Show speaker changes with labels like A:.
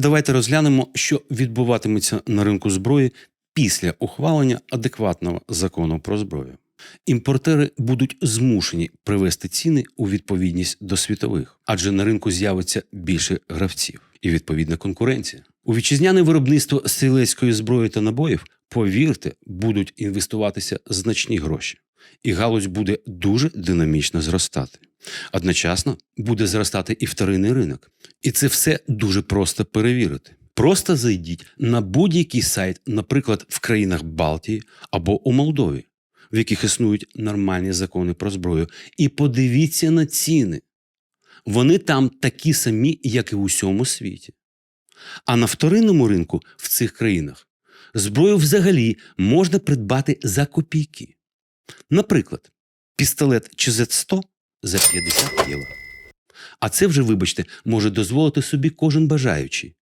A: давайте розглянемо, що відбуватиметься на ринку зброї після ухвалення адекватного закону про зброю. Імпортери будуть змушені привести ціни у відповідність до світових, адже на ринку з'явиться більше гравців і відповідна конкуренція. У вітчизняне виробництво стрілецької зброї та набоїв, повірте, будуть інвестуватися значні гроші, і галузь буде дуже динамічно зростати. Одночасно буде зростати і вторинний ринок. І це все дуже просто перевірити. Просто зайдіть на будь-який сайт, наприклад, в країнах Балтії або у Молдові, в яких існують нормальні закони про зброю, і подивіться на ціни. Вони там такі самі, як і в усьому світі. А на вторинному ринку в цих країнах зброю взагалі можна придбати за копійки. Наприклад, пістолет ЧЗ-100 за 50 євро. А це вже, вибачте, може дозволити собі кожен бажаючий.